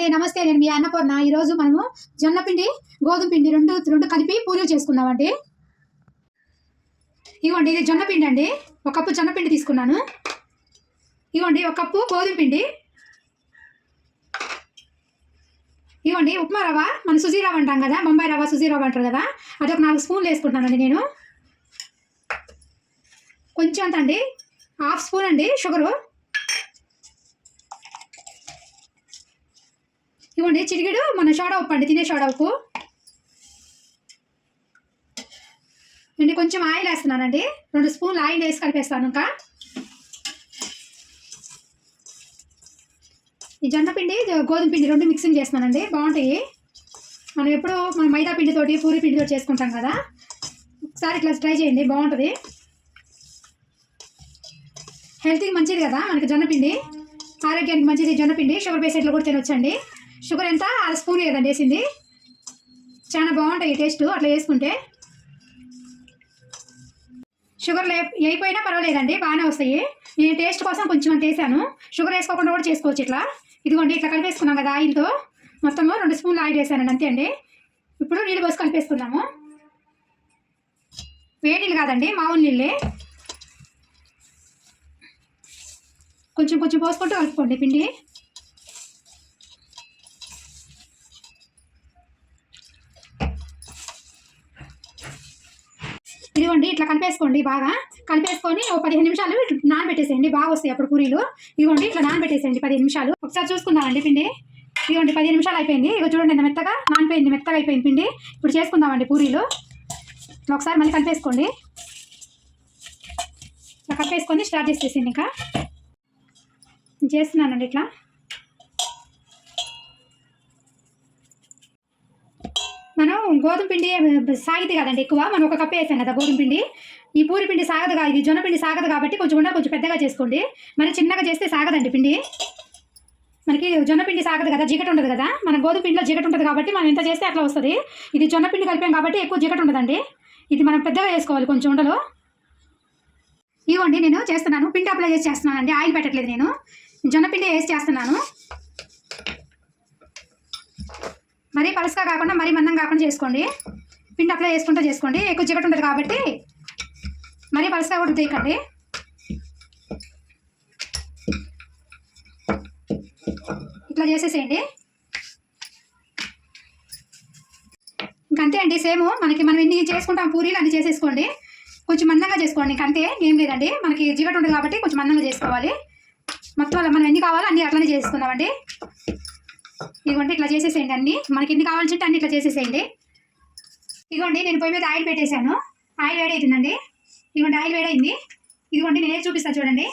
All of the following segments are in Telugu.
అండి నమస్తే. నేను మీ అన్నపూర్ణ. ఈరోజు మనము జొన్న పిండి గోధుమ పిండి రెండు రెండు కలిపి పూరీలు చేసుకుందామండి. ఇవ్వండి ఇది జొన్న పిండి అండి. ఒక కప్పు జొన్న పిండి తీసుకున్నాను. ఇవ్వండి ఒక కప్పు గోధుమ పిండి. ఇవ్వండి ఉప్మా రవ్వ. మన సుజీరావ్ అంటాం కదా బొంబాయి రవ్వ సుజీరవ్వ అంటారు కదా అది ఒక నాలుగు స్పూన్లు వేసుకుంటున్నానండి నేను. కొంచెం అంత అండి. హాఫ్ స్పూన్ అండి షుగరు. ఇవ్వండి చిరిగిడు మన సోడా ఉప్పు అండి తినే సోడా ఉప్పు. అండి కొంచెం ఆయిల్ వేస్తున్నానండి. రెండు స్పూన్లు ఆయిల్ వేసి కలిపేస్తాను ఇంకా. ఈ జొన్న పిండి గోధుమ పిండి రెండు మిక్సింగ్ చేస్తున్నానండి. బాగుంటాయి. మనం ఎప్పుడు మన మైదా పిండితోటి పూరి పిండితో చేసుకుంటాం కదా. ఒకసారి ఇట్లా ట్రై చేయండి బాగుంటుంది. హెల్త్కి మంచిది కదా మనకి జొన్న పిండి. ఆరోగ్యానికి మంచిది జొన్న పిండి. షుగర్ పేషెంట్లు కూడా తినొచ్చండి. షుగర్ ఎంత? అర స్పూన్ కదండి వేసింది. చాలా బాగుంటాయి టేస్ట్ అట్లా వేసుకుంటే షుగర్ లే అయిపోయినా పర్వాలేదండి బాగానే వస్తాయి. నేను టేస్ట్ కోసం కొంచెం అంత వేసాను. షుగర్ వేసుకోకుండా కూడా చేసుకోవచ్చు ఇట్లా. ఇదిగోండి ఇట్లా కలిపేసుకున్నాం కదా ఆయిల్తో. మొత్తము రెండు స్పూన్లు ఆయిల్ వేసానండి అంతే అండి. ఇప్పుడు నీళ్ళు పోసి కలిపేసుకున్నాము వేడి నీళ్ళు కాదండి మామూలు నీళ్ళే. కొంచెం కొంచెం పోసుకుంటూ కలుపుకోండి పిండి. ఇదిగోండి ఇట్లా కలిపేసుకోండి బాగా. కలిపేసుకొని ఓ పదిహేను నిమిషాలు నానబెట్టేసేయండి. బాగా వస్తాయి అప్పుడు పూరీలు ఇదిగోండి ఇట్లా నానబెట్టేసేయండి పదిహేను నిమిషాలు. ఒకసారి చూసుకుందామండి పిండి. ఇదిగోండి పదిహేను నిమిషాలు అయిపోయింది. ఇక చూడండి ఎంత మెత్తగా నానిపోయింది మెత్తగా అయిపోయింది పిండి. ఇప్పుడు చేసుకుందామండి పూరీలు. ఒకసారి మళ్ళీ కలిపేసుకోండి. ఇట్లా కలిపేసుకొని స్టార్ట్ చేసేసింది ఇంకా. చేస్తున్నానండి ఇట్లా. మనం గోధుమ పిండి సాగితే కదండి ఎక్కువ. మనం ఒక కప్పు వేసాం కదా గోధుమ పిండి. ఈ పూరి పిండి సాగదు కాదు ఇది జొన్న పిండి సాగదు కాబట్టి కొంచెం ఉండ కొంచెం పెద్దగా చేసుకోండి. మరి చిన్నగా చేస్తే సాగదండి పిండి. మనకి జొన్న పిండి సాగదు కదా జిగట ఉండదు కదా. మన గోధుమ పిండిలో జిగట ఉంటుంది కాబట్టి మనం ఎంత చేస్తే అట్లా వస్తుంది. ఇది జొన్న పిండి కలిపాం కాబట్టి ఎక్కువ జిగట ఉండదండి. ఇది మనం పెద్దగా చేసుకోవాలి కొంచెం ఉండలో. ఇవ్వండి నేను చేస్తున్నాను. పిండి అప్లై చేసి చేస్తున్నానండి. ఆయిల్ పెట్టట్లేదు నేను. జొన్న పిండి వేసి చేస్తున్నాను. మరీ పలుసుగా కాకుండా మరీ మందం కాకుండా చేసుకోండి. పిండి అప్లై చేసుకుంటూ చేసుకోండి. ఎక్కువ చీకటి ఉంటుంది కాబట్టి మరీ పలుసుగా కూడా తీయకండి. ఇట్లా చేసేసేయండి. ఇంకంతే అండి సేమ్. మనకి మనం ఎన్ని చేసుకుంటాం పూరీలు అన్ని చేసేసుకోండి. కొంచెం మందంగా చేసుకోండి. ఇంకంతే ఏం లేదండి. మనకి జిగట ఉంటుంది కాబట్టి కొంచెం మందంగా చేసుకోవాలి. మొత్తం అలా మనం ఎన్ని కావాలో అన్ని అట్లనే చేసుకుందామండి. ఇదిగోండి ఇట్లా చేసేసేయండి అన్ని. మనకి ఎన్ని కావాల్సింటే అన్ని ఇట్లా చేసేసేయండి. ఇదిగోండి నేను పొయ్యి మీద ఆయిల్ పెట్టేశాను. ఆయిల్ వేడైతుందండి. ఇదిగోండి ఆయిల్ వేడైంది. ఇదిగోండి నేనే చూపిస్తాను చూడండి.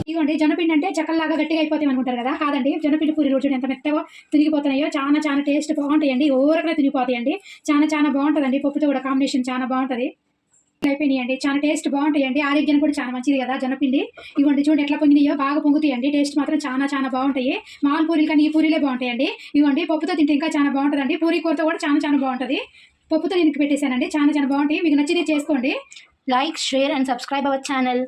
ఇదిగోండి జొన్నపిండి అంటే చెక్కల్లాగా గట్టిగా అయిపోతాయి అనుకుంటారు కదా. కాదండి జొన్నపిండి పూరి రోజు ఎంత మెత్తగా తిరిగిపోతున్నాయో చాలా చాలా టేస్ట్ బాగుంటాయండి. ఓరకనే తిరిగిపోతాయండి చాలా చాలా బాగుంటుందండి. పప్పుతో కూడా కాంబినేషన్ చాలా బాగుంటుంది. అయిపోయినాయండి. చాలా టేస్ట్ బాగుంటాయండి. ఆరోగ్యానికి కూడా చాలా మంచిది కదా జొన్నపిండి ఇవ్వండి చూడండి ఎట్లా పొంగినాయో బాగా పొంగుతాయండి. టేస్ట్ మాత్రం చాలా చాలా బాగుంటాయి. మామూలు పూరీలు కానీ ఈ పూరీలే బాగుంటాయండి. ఇవ్వండి పప్పుతో తింటే ఇంకా చాలా బాగుంటుందండి. పూరీ కూరతో కూడా చాలా చాలా బాగుంటుంది. పప్పుతో నేను పెట్టేశానండి. చాలా చాలా బాగుంటాయి. మీకు నచ్చినవి చేసుకోండి. Like share and subscribe our channel.